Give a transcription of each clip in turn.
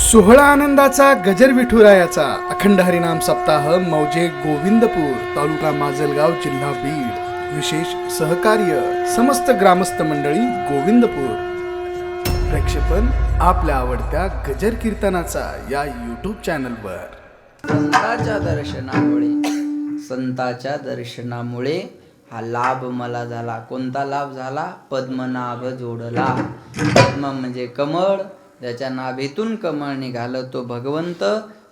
सोहळा आनंदाचा गजर विठुरायाचा. अखंड हरिनाम सप्ताह मौजे गोविंदपूर तालुका माजलगाव जिल्हा बीड. विशेष सहकार्य समस्त ग्रामस्थ मंडळी गोविंदपूर. प्रक्षेपण आपल्या आवडत्या गजर कीर्तनाचा या यूट्यूब चॅनलवर संताच्या दर्शनामुळे संताच्या दर्शनामुळे हा लाभ मला झाला. कोणता लाभ झाला? पद्मनाभ जोडला. पद्म म्हणजे कमळ ज्याच्या नाभीतून कमळ निघालं तो भगवंत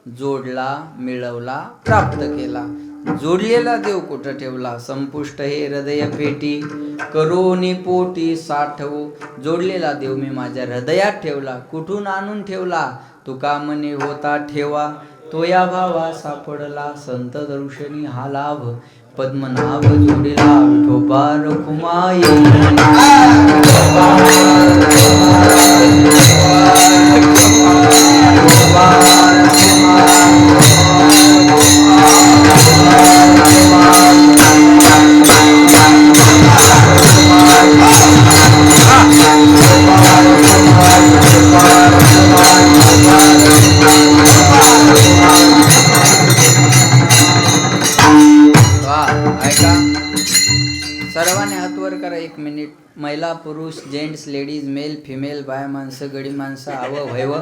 जोडला मिळवला प्राप्त केला. जोडलेला देव कुठं ठेवला? संपुष्ट हे हृदय पेटी करोनी पोटी साठवू. जोडलेला देव मी माझ्या हृदयात ठेवला कुठून आणून ठेवला? तुका मने होता ठेवा. तो या भावा सापडला संत दर्शनी हा लाभ. पद्मनाभ जोडीला विठोबा रखुमाई सर्वांनी हात वर करा एक मिनिट महिला पुरुष जेंट्स लेडीज मेल फिमेल बाय माणसं गडी माणसं आव वैव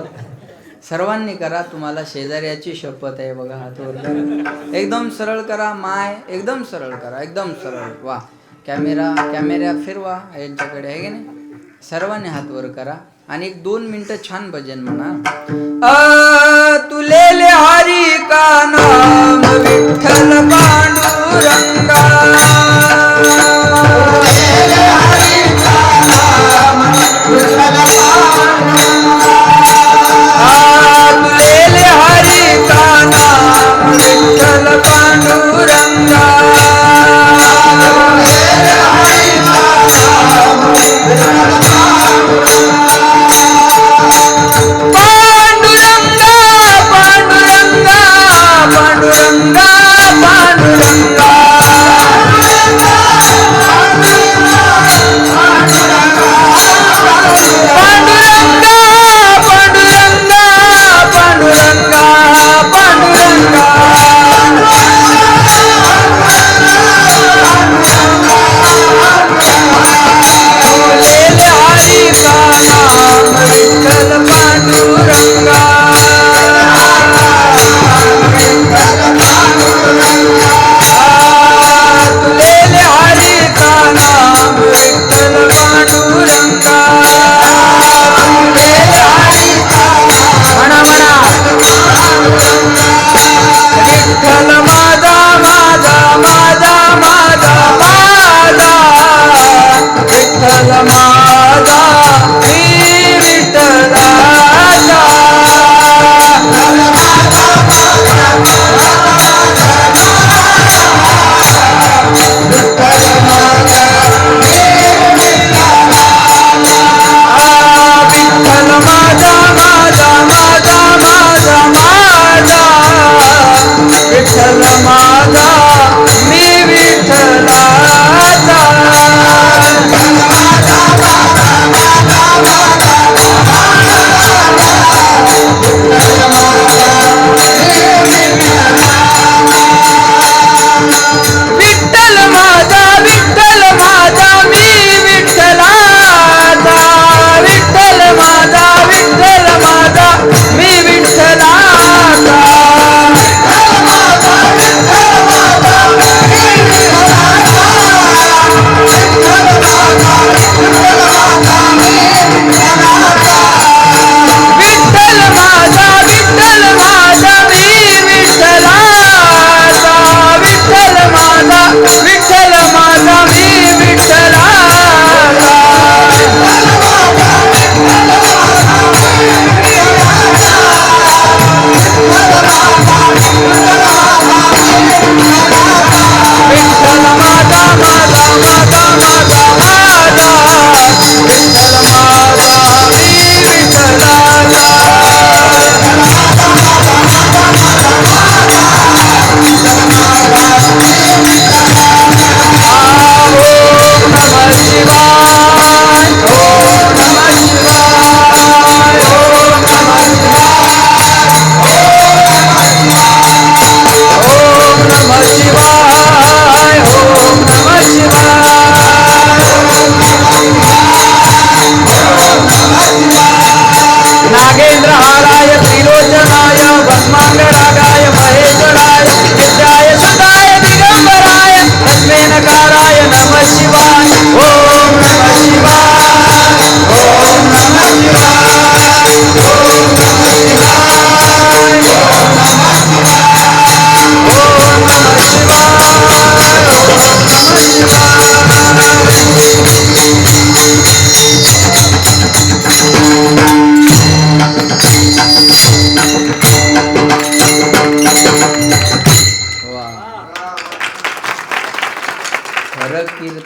सर्वांनी करा तुम्हाला शेजाऱ्याची शपथ आहे बघा हातवर एकदम सरळ करा माय एकदम सरळ करा एकदम सरळ. वा. कॅमेरा कॅमेरा फिरवा यांच्याकडे आहे की नाही? सर्वांनी हात वर करा आणि एक दोन मिनटं छान भजन म्हणा. तुले तुलेले हरी का नाम विठ्ठल पांडुरंगा हरी काना विठ्ठल पांडुरंगा।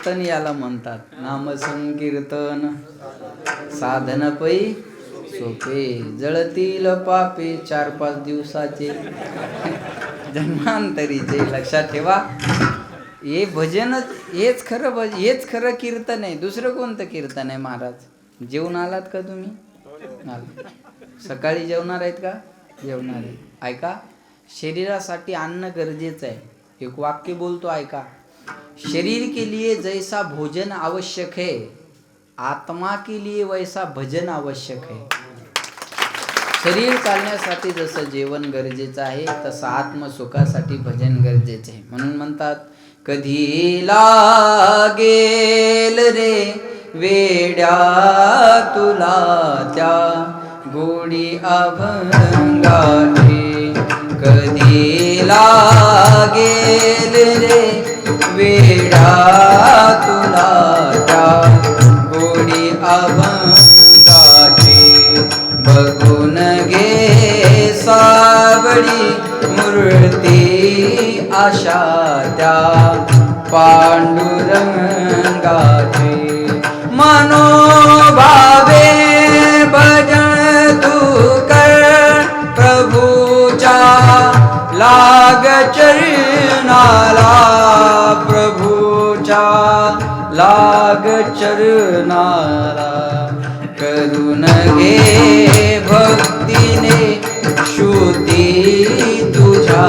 कीर्तन याला म्हणतात. नाम संकीर्तन साधन पै सोपे. जळतील पापे चार पाच दिवसाचे. जन्मांतरीचे लक्षात ठेवा. हे भजनच हेच खरं भज हेच खरं कीर्तन आहे. दुसरं कोणतं कीर्तन आहे महाराज? जेवून आलात का तुम्ही? सकाळी जेवणार आहेत का? जेवणार आहे ऐका शरीरासाठी अन्न गरजेचं आहे. एक वाक्य बोलतो ऐका. शरीर के लिए जैसा भोजन आवश्यक है आत्मा के लिए वैसा भजन आवश्यक है। शरीर चालण्यासाठी जसं जेवण गरजेचं आहे तसं आत्मसुखासाठी भजन गरजेचे आहे. म्हणून म्हणतात कधी लागेल रे वेड्या तुला त्या गोडी अभंगाची? कधी लागेल रे वेडा तुला गोडी अभंगाचे बघून घे सावडी मूर्ती आशा त्या पांडुरंगाचे. मनोभावे भाग चरणारा करून घे भक्तीने श्रुती तुझ्या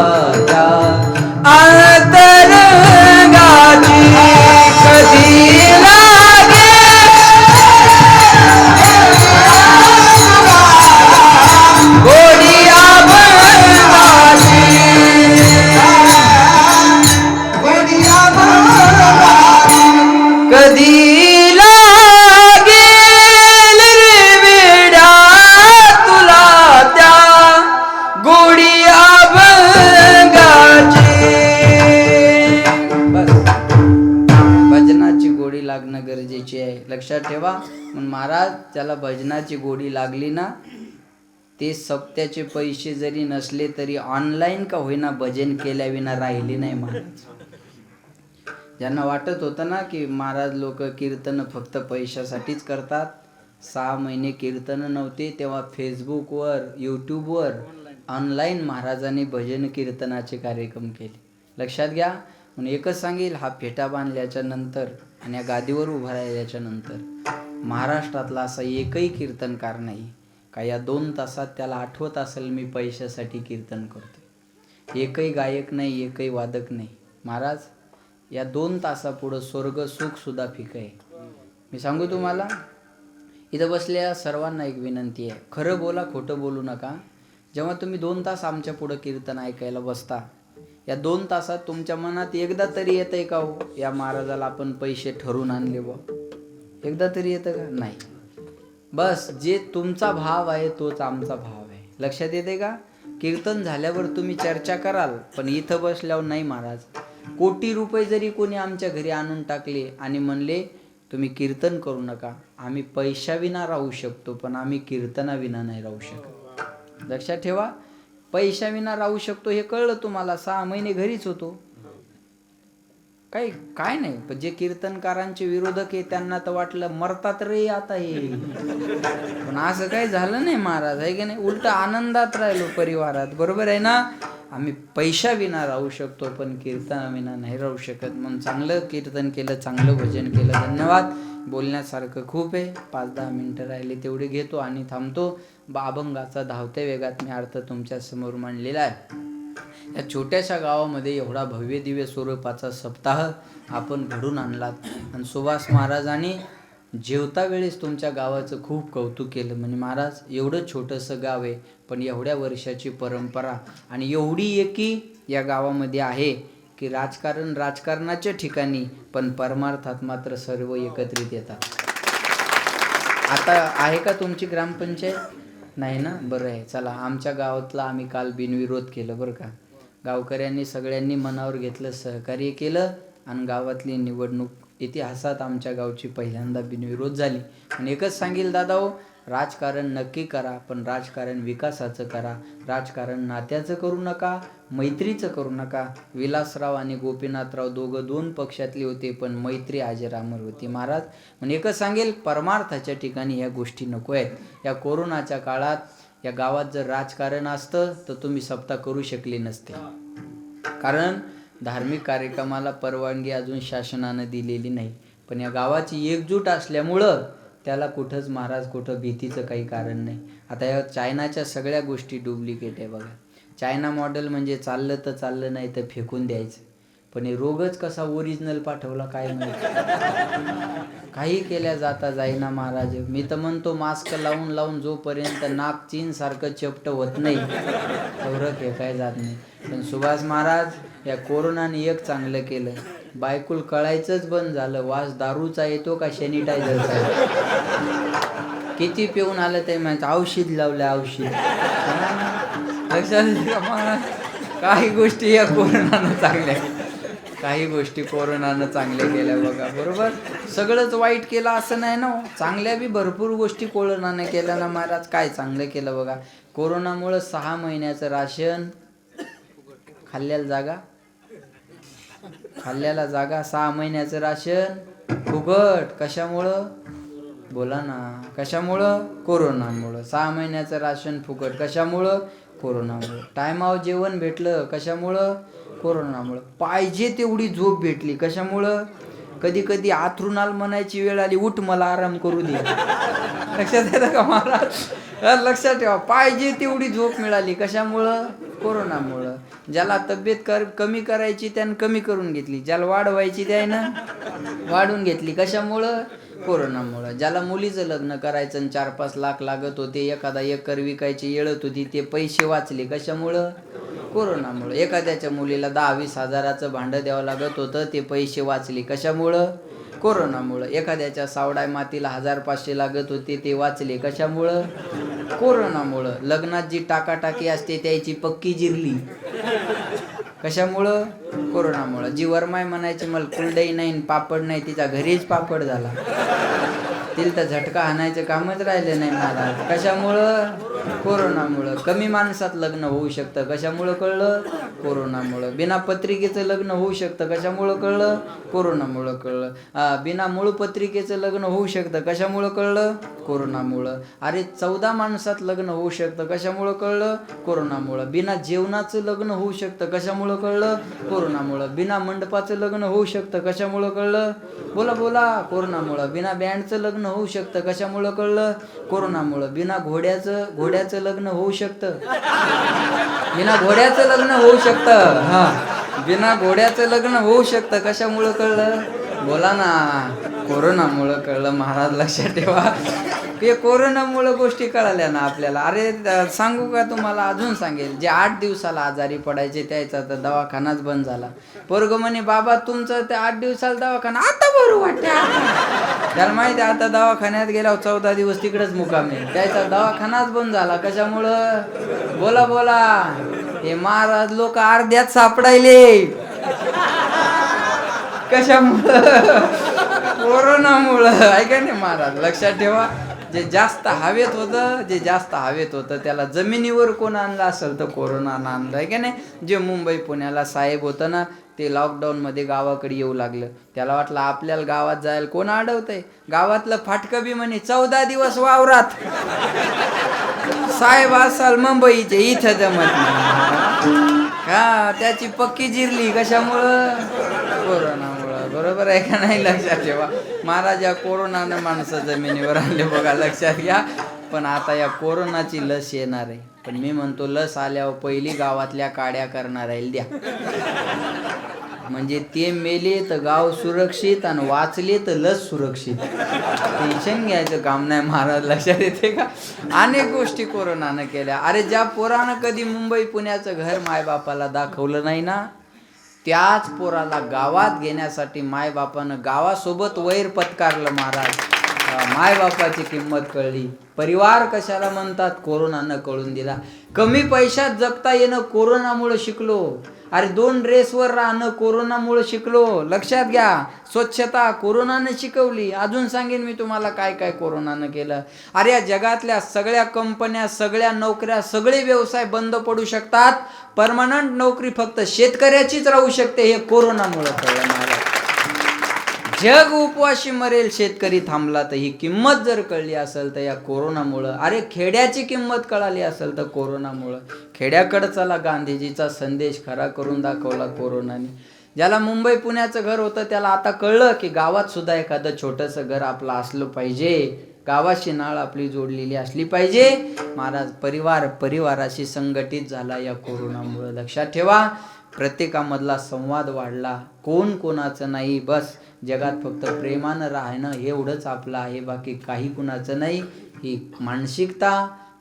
त्याला भजनाची गोडी लागली ना ते सप्त्याचे पैसे जरी नसले तरी ऑनलाईन का होईना भजन केल्याविना राहिले नाही महाराज ज्यांना वाटत होतं ना की महाराज लोक कीर्तन फक्त पैशासाठीच करतात सहा महिने कीर्तन नव्हते तेव्हा फेसबुकवर यूट्यूबवर ऑनलाईन महाराजांनी भजन कीर्तनाचे कार्यक्रम केले. लक्षात घ्या म्हणून एकच सांगेल हा फेटा बांधल्याच्या नंतर आणि या गादीवर उभा राहिल्याच्या नंतर. महाराष्ट्रातला असा एकही कीर्तनकार नाही. का या दोन तासात त्याला आठवत असेल मी पैशासाठी कीर्तन करतो एकही गायक नाही एकही वादक नाही. महाराज या दोन तासापुढं स्वर्ग सुख सुद्धा फिक आहे. मी सांगू तुम्हाला इथं बसलेल्या सर्वांना एक विनंती आहे. खरं बोला खोटं बोलू नका. जेव्हा तुम्ही दोन तास आमच्या पुढं कीर्तन ऐकायला बसता या दोन तासात तुमच्या मनात एकदा तरी येतंय का हो? या महाराजाला आपण पैसे ठरवून आणले बा एकदा तरी येतं का? नाही. बस जे तुमचा भाव आहे तोच आमचा भाव आहे. लक्षात येते का? कीर्तन झाल्यावर तुम्ही चर्चा कराल पण इथं बसल्यावर नाही महाराज. कोटी रुपये जरी कोणी आमच्या घरी आणून टाकले आणि म्हणले तुम्ही कीर्तन करू नका. आम्ही पैशाविना राहू शकतो पण आम्ही कीर्तनाविना नाही राहू शकत. लक्षात ठेवा पैशाविना राहू शकतो हे कळलं तुम्हाला. सहा महिने घरीच होतो. काही काय नाही. पण जे कीर्तनकारांचे विरोधक आहे त्यांना तर वाटलं मरतात रे आता हे. पण असं काही झालं नाही महाराज आहे की नाही? उलट आनंदात राहिलो परिवारात. बरोबर आहे ना? आम्ही पैशा विना राहू शकतो पण कीर्तनाविना नाही राहू शकत. म्हणून चांगलं कीर्तन केलं चांगलं भजन केलं. धन्यवाद. बोलण्यासारखं खूप आहे. पाच दहा मिनटं राहिले तेवढे घेतो आणि थांबतो. बाभंगाचा धावत्या वेगात मी अर्थ तुमच्यासमोर मांडलेला आहे. या छोट्याशा गावामध्ये एवढा भव्य दिव्य स्वरूपाचा सप्ताह आपण घडून आणलात. आणि सुभाष महाराजांनी जेवता वेळेस तुमच्या गावाचं खूप कौतुक केलं. म्हणजे महाराज एवढं छोटंसं गाव आहे पण एवढ्या वर्षाची परंपरा आणि एवढी एकी या गावामध्ये आहे की राजकारण राजकारणाच्या ठिकाणी पण परमार्थात मात्र सर्व एकत्रित येतात. आता आहे का तुमची ग्रामपंचायत? नाही ना? बरं आहे. चला आमच्या गावातला आम्ही काल बिनविरोध केलं बरं का. गावकऱ्यांनी सगळ्यांनी मनावर घेतलं सहकार्य केलं आणि गावातली निवडणूक इतिहासात आमच्या गावची पहिल्यांदा बिनविरोध झाली. आणि एकच सांगेल दादा हो राजकारण नक्की करा पण राजकारण विकासाचं करा. राजकारण नात्याचं करू नका मैत्रीचं करू नका. विलासराव आणि गोपीनाथराव दोघं दोन पक्षातले होते पण मैत्री आजरामर होती महाराज. पण एकच सांगेल परमार्थाच्या ठिकाणी ह्या गोष्टी नको आहेत या कोरोनाच्या काळात या गावात जर राजकारण असतं तर तुम्ही सप्ताह करू शकले नसते. कारण धार्मिक कार्यक्रमाला परवानगी अजून शासनानं दिलेली नाही. पण या गावाची एकजूट असल्यामुळं त्याला कुठंच महाराज कुठं भीतीचं काही कारण नाही. आता या चायनाच्या सगळ्या गोष्टी डुप्लिकेट आहे बघा. चायना मॉडेल म्हणजे चाललं तर चाललं नाही तर फेकून द्यायचं. पण हे रोगच कसा ओरिजिनल पाठवला काय माहिती. काही केल्या जाता जाईना महाराज. मी तर म्हणतो मास्क लावून लावून जोपर्यंत नाक चीन सारखं चपट होत नाही तेवढं फेकाय जात नाही. पण सुभाष महाराज या कोरोनाने एक चांगलं केलं. बायकुल कळायचंच बंद झालं. वास दारूचा येतो का सॅनिटायझरचा किती पिऊन आलं ते माहिती? औषध लावलं औषध. लक्षात महाराज? काही गोष्टी या कोरोनानं चांगल्या काही गोष्टी कोरोनानं चांगल्या केल्या बघा बरोबर? सगळंच वाईट केलं असं नाही ना हो. चांगल्या बी भरपूर गोष्टी कोरोनाने केल्या ना महाराज. काय चांगलं केलं बघा? कोरोनामुळं सहा महिन्याचं राशन खाल्ल्याला जागा? खाल्ल्याला जागा सहा महिन्याचं राशन? फुकट. कशामुळं? बोला ना. कशामुळं? कोरोनामुळं. सहा महिन्याचं राशन फुकट. कशामुळं? कोरोनामुळं. टायमावर जेवण भेटलं कशामुळं? कोरोनामुळं. पाहिजे तेवढी झोप भेटली. कशामुळं? कधी कधी आथरुणाल म्हणायची वेळ आली उठ मला आराम करू दे. लक्षात येतं का महाराज लक्षात ठेवा. पाहिजे तेवढी झोप मिळाली. कशामुळं? कोरोनामुळं. ज्याला तब्येत कर कमी करायची त्यानं कमी करून घेतली. ज्याला वाढवायची त्यानं वाढून घेतली. कशामुळं? कोरोनामुळं. ज्याला मुलीचं लग्न करायचं आणि चार पाच लाख लागत होते एखादा एकर विकायची येळत होती ते पैसे वाचले. कशामुळं? कोरोनामुळं. एखाद्याच्या मुलीला दहा वीस हजाराचं भांडं द्यावं लागत होतं ते पैसे वाचले. कशामुळं? कोरोनामुळं. एखाद्याच्या सावडाय मातीला हजार पाचशे लागत होते ते वाचले. कशामुळं? कोरोनामुळं. लग्नात जी टाकाटाकी असते त्याची पक्की जिरली. कशामुळं? कोरोनामुळं. जी वरमाय म्हणायची मला कुलडाई नाही पापड नाही तिचा घरीच पापड झाला. तिला तर झटका हाणायचं कामच राहिलं नाही महाराज. कशामुळं? कोरोनामुळं. कमी माणसात लग्न होऊ शकतं. कशामुळं कळलं? कोरोनामुळं. बिना पत्रिकेचं लग्न होऊ शकतं. कशामुळं कळलं? कोरोनामुळं कळलं. हा बिना मूळ पत्रिकेचं लग्न होऊ शकतं. कशामुळं कळलं? कोरोनामुळं. अरे चौदा माणसात लग्न होऊ शकतं. कशामुळं कळलं? कोरोनामुळं. बिना जेवणाचं लग्न होऊ शकतं. कशामुळं कळलं? कोरोनामुळं. बिना मंडपाचं लग्न होऊ शकतं. कशामुळं कळलं? बोला बोला. कोरोनामुळं. बिना बँडचं लग्न होऊ शकतं. कशामुळं कळलं? कोरोनामुळं. बिना घोड्याचं घोड्याचं लग्न होऊ शकतं. बिना घोड्याचं लग्न होऊ शकतं. हा. बिना घोड्याचं लग्न होऊ शकतं. कशामुळं कळलं? बोला ना. कोरोनामुळं कळलं महाराज लक्षात ठेवा. हे कोरोनामुळं गोष्टी कळाल्या ना आपल्याला. अरे सांगू का तुम्हाला? अजून सांगेल. जे आठ दिवसाला आजारी पडायचे त्याचा तर दवाखानाच बंद झाला. पोरग म्हणे बाबा तुमचं ते आठ दिवसाला दवाखाना आता बरं वाटते. त्याला माहिती आता दवाखान्यात गेला चौदा दिवस तिकडेच मुकामे त्याचा दवाखानाच बंद झाला. कशामुळं? बोला बोला. हे महाराज लोक अर्ध्यात सापडायले. कशामुळं? कोरोनामुळं. ऐका नाही महाराज लक्षात ठेवा. जे जास्त हवेत होतं जे जास्त हवेत होतं त्याला जमिनीवर कोण आणलं असेल तर कोरोनानं आणलं. आहे का नाही जे मुंबई पुण्याला साहेब होतं ना ते लॉकडाऊनमध्ये गावाकडे येऊ लागलं. त्याला वाटलं आपल्याला गावात जायला कोण अडवतंय गावातलं फाटकं बी म्हणे चौदा दिवस वावरात. साहेब असाल मुंबईचे इथं जमत हा त्याची पक्की जिरली कशामुळं? कोरोना बरोबर आहे का नाही लक्षात ठेवा. महाराज या कोरोनानं माणसं जमिनीवर आले बघा लक्षात घ्या. पण आता या कोरोनाची लस येणार आहे. पण मी म्हणतो लस आल्यावर पहिली गावातल्या काड्या करणार आहे द्या. म्हणजे ते मेले तर गाव सुरक्षित आणि वाचले तर लस सुरक्षित. टेन्शन घ्यायचं काम नाही महाराज लक्षात येते का? अनेक गोष्टी कोरोनानं केल्या. अरे ज्या पोरानं कधी मुंबई पुण्याचं घर मायबापाला दाखवलं नाही ना त्याच पोराला गावात घेण्यासाठी मायबापानं गावासोबत वैर पत्कारलं महाराज. मायबापाची किंमत कळली. परिवार कशाला म्हणतात? कोरोनानं कळून दिला. कमी पैशात जगता येणं कोरोनामुळे शिकलो. अरे दोन ड्रेसवर राहणं कोरोनामुळे शिकलो. लक्षात घ्या. स्वच्छता कोरोनानं शिकवली. अजून सांगेन मी तुम्हाला काय काय कोरोनानं केलं. अरे या जगातल्या सगळ्या कंपन्या सगळ्या नोकऱ्या सगळे व्यवसाय बंद पडू शकतात. परमनंट नोकरी फक्त शेतकऱ्याचीच राहू शकते हे कोरोनामुळे कळलं मला. जग उपवाशी मरेल शेतकरी थांबला तर ही किंमत जर कळली असेल तर या कोरोनामुळं. अरे खेड्याची किंमत कळाली असेल तर कोरोनामुळं. खेड्याकडं चला गांधीजीचा संदेश खरा करून दाखवला कोरोनाने. ज्याला मुंबई पुण्याचं घर होतं त्याला आता कळलं की गावात सुद्धा एखादं छोटंसं घर आपलं असलं पाहिजे. गावाशी नाळ आपली जोडलेली असली पाहिजे. महाराज परिवार परिवाराशी संघटित झाला या कोरोनामुळं. लक्षात ठेवा प्रत्येकामधला संवाद वाढला. कोण कोणाचं नाही बस. जगात फक्त प्रेमानं राहणं एवढंच आपलं आहे बाकी काही कुणाचं नाही. ही मानसिकता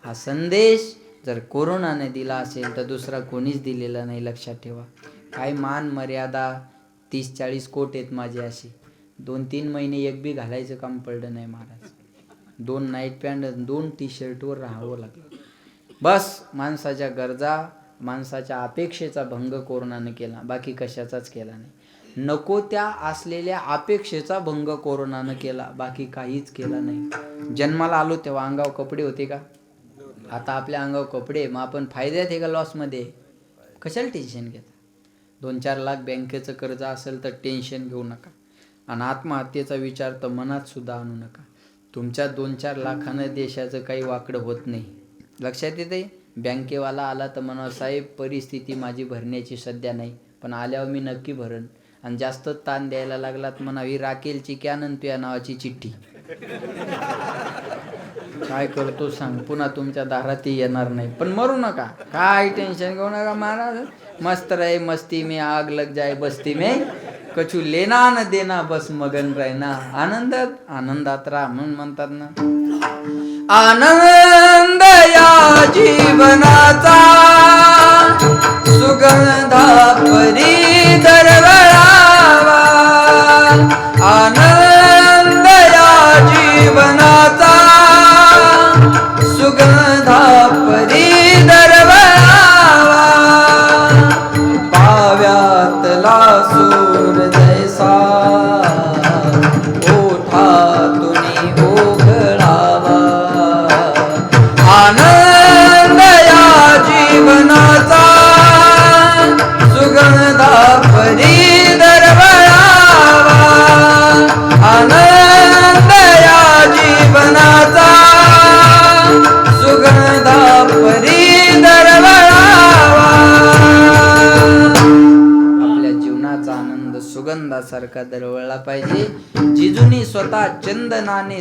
हा संदेश जर कोरोनाने दिला असेल तर दुसरा कोणीच दिलेला नाही लक्षात ठेवा. काय मान मर्यादा तीस चाळीस कोट आहेत माझे असे. दोन तीन महिने एक बी घालायचं काम पडलं नाही महाराज. दोन नाईट पॅन्ट दोन टी शर्टवर राहावं लागलं. बस माणसाच्या गरजा माणसाच्या अपेक्षेचा भंग कोरोनानं केला. बाकी कशाचाच केला नाही. नको त्या असलेल्या अपेक्षेचा भंग कोरोनानं केला. बाकी काहीच केला नाही. जन्माला आलो तेव्हा अंगावर कपडे होते का? आता आपल्या अंगावर कपडे मग आपण फायद्यात आहे का लॉसमध्ये कशाला टेन्शन घेता? दोन चार लाख बँकेचं कर्ज असेल तर टेन्शन घेऊ नका. आणि आत्महत्येचा विचार तर मनात सुद्धा आणू नका. तुमच्या दोन चार लाखानं देशाचं काही वाकडं होत नाही. लक्षात येते बँकेवाला आला तर म्हणा साहेब परिस्थिती माझी भरण्याची सध्या नाही पण आल्यावर मी नक्की भरण आणि जास्त ताण द्यायला लागलात म्हणावी राखेलची कॅनन तुया नावाची चिठ्ठी. काय करतो सांग पुन्हा तुमच्या दारातही येणार नाही. पण मरू नका. काय टेन्शन घेऊ नका महाराज. मस्त रे मस्ती मी आग लग जाय बस्ती मे. कछु लेना न देना बस मगन राहना. आनंदात आनंदात राहा म्हणून म्हणतात ना. आनंद या जीवनाचा सुगंधा परी दरवळावा आनंद या जीवना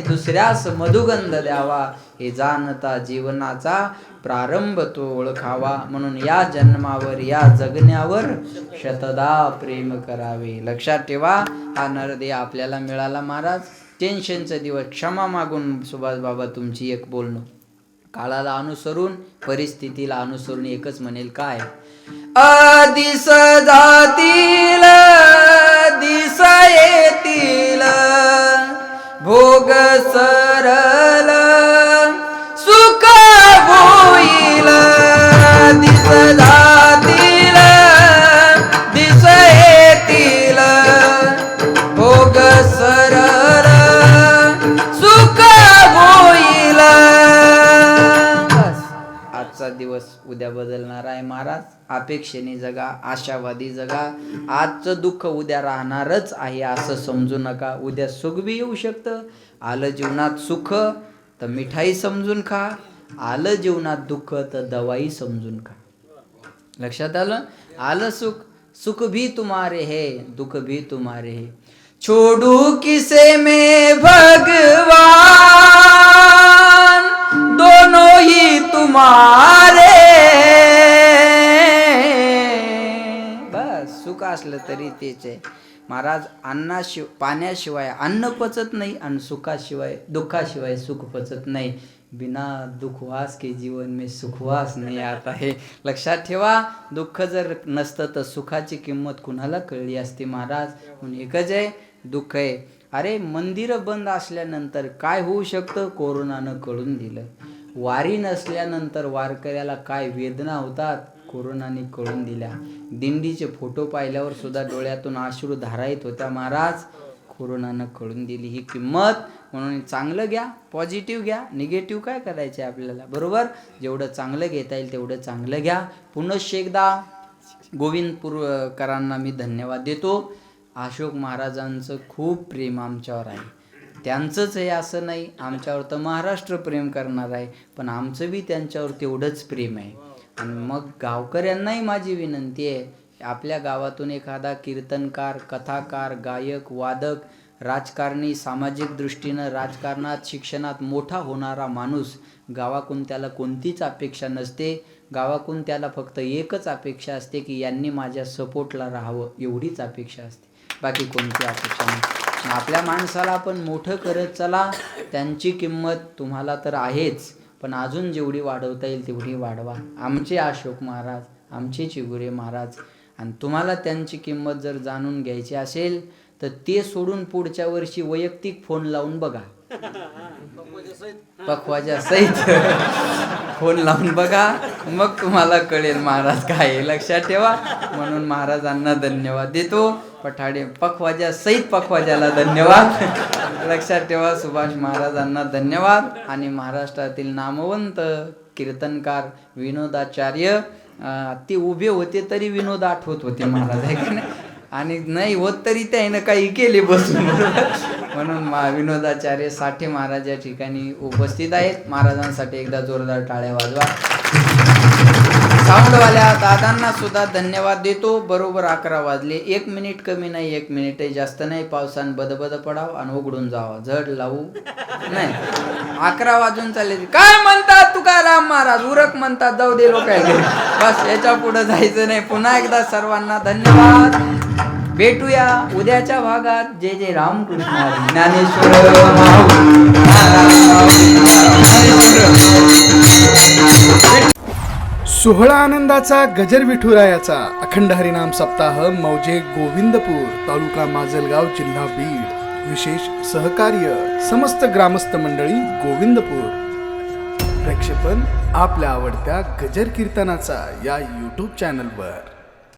दुसऱ्यास मधुगंध द्यावा. हे जाणता जीवनाचा प्रारंभ तो ओळखावा. म्हणून या जन्मावर या जगण्यावर शतदा प्रेम करावे. लक्षात ठेवा हा नरदेह आपल्याला मिळाला महाराज. टेन्शनचा दिवस क्षमा मागून सुभाष बाबा तुमची एक बोलणं. काळाला अनुसरून परिस्थितीला अनुसरून एकच म्हणेल काय? आदिस जातील दिस येतील. भोग सरल सुख होईल दिसला. आजचा दिवस उद्या बदलणार आहे. महाराज अपेक्षेने जगा आशावादी जगा. आजचं दुःख उद्या राहणारच आहे असं समजू नका. उद्या सुख बी येऊ शकतं. आलं जीवनात सुख तर मिठाई समजून खा. आलं जीवनात दुःख तर दवाई समजून खा. लक्षात आलं? आलं सुख. सुख भी तुम्हारे है दुःख भी तुम्हारे है. छोड़ू किसे में भगवा दोनों ही तुम्हारे। बस सुख असलं तरी तेच आहे. महाराज अन्नाशिव पाण्याशिवाय अन्न पचत नाही आणि सुखाशिवाय दुःखाशिवाय सुख पचत नाही. बिना दुखवास के जीवन में सुखवास नाही आता हे. लक्षात ठेवा दुःख जर नसतं तर सुखाची किंमत कुणाला कळली असते महाराज? म्हणून एकच आहे दुःख आहे. अरे मंदिरं बंद असल्यानंतर काय होऊ शकतं? कोरोनानं कळून दिलं. वारी नसल्यानंतर वारकऱ्याला काय वेदना होतात? कोरोनाने कळून दिल्या. दिंडीचे फोटो पाहिल्यावर सुद्धा डोळ्यातून अश्रू धारा येत होत्या महाराज. कोरोनानं कळून दिली ही किंमत. म्हणून चांगलं घ्या पॉझिटिव्ह घ्या निगेटिव्ह काय करायचं आहे आपल्याला? बरोबर? जेवढं चांगलं घेता येईल तेवढं चांगलं घ्या. पुनश्च एकदा गोविंदपूरकरांना मी धन्यवाद देतो. अशोक महाराजांचं खूप प्रेम आमच्यावर आहे. त्यांचंच हे असं नाही आमच्यावर तर महाराष्ट्र प्रेम करणार आहे पण आमचं बी त्यांच्यावर तेवढंच प्रेम आहे. आणि मग गावकऱ्यांनाही माझी विनंती आहे आपल्या गावातून एखादा कीर्तनकार कथाकार गायक वादक राजकारणी सामाजिक दृष्टीनं राजकारणात शिक्षणात मोठा होणारा माणूस गावाकडून त्याला कोणतीच अपेक्षा नसते गावाकडून त्याला फक्त एकच अपेक्षा असते की यांनी माझ्या सपोर्टला राहावं एवढीच अपेक्षा असते. बाकी कोणती अपेक्षा नाही. आपल्या माणसाला आपण मोठं करत चला त्यांची किंमत तुम्हाला तर आहेच पण अजून जेवढी वाढवता येईल तेवढी वाढवा. आमचे अशोक महाराज आमचे चिगुरे महाराज आणि तुम्हाला त्यांची किंमत जर जाणून घ्यायची असेल तर ते सोडून पुढच्या वर्षी वैयक्तिक फोन लावून बघा. पखवाच्या सहित. फोन लावून बघा. मग तुम्हाला कळेल महाराज काय लक्षात ठेवा. म्हणून महाराजांना धन्यवाद देतो. पठाडे पखवाजा सहित पखवाजाला धन्यवाद. लक्षात ठेवा सुभाष महाराजांना धन्यवाद. आणि महाराष्ट्रातील नामवंत कीर्तनकार विनोदाचार्य ते उभे होते तरी विनोद आठवत होते महाराज आणि नाही होत तरी त्यानं काही केले बसून. म्हणून मा विनोदाचार्य साठे महाराज या ठिकाणी उपस्थित आहेत. महाराजांसाठी एकदा जोरदार टाळ्या वाजवा. साऊंडवाल्या दादांना सुद्धा धन्यवाद देतो. बरोबर अकरा वाजले. एक मिनिट कमी नाही एक मिनिट जास्त नाही. पावसान बदबद पडाव आणि उघडून जावं. झड लावू नाही. अकरा वाजून चालले. काय म्हणतात तुकाराम महाराज? उरक म्हणतात जाऊ दे लोक. बस याच्यापुढे जायचं नाही. पुन्हा एकदा सर्वांना धन्यवाद. भेटूया उद्याच्या भागात. जे जे रामकृष्ण ज्ञानेश्वर ज्ञानेश्वर. सोहळा आनंदाचा गजर विठुरायाचा. अखंड हरिनाम सप्ताह मौजे गोविंदपूर तालुका माजलगाव जिल्हा बीड. विशेष सहकार्य समस्त ग्रामस्थ मंडळी गोविंदपूर. प्रक्षेपण आपल्या आवडत्या गजर कीर्तनाचा या यूट्यूब चॅनलवर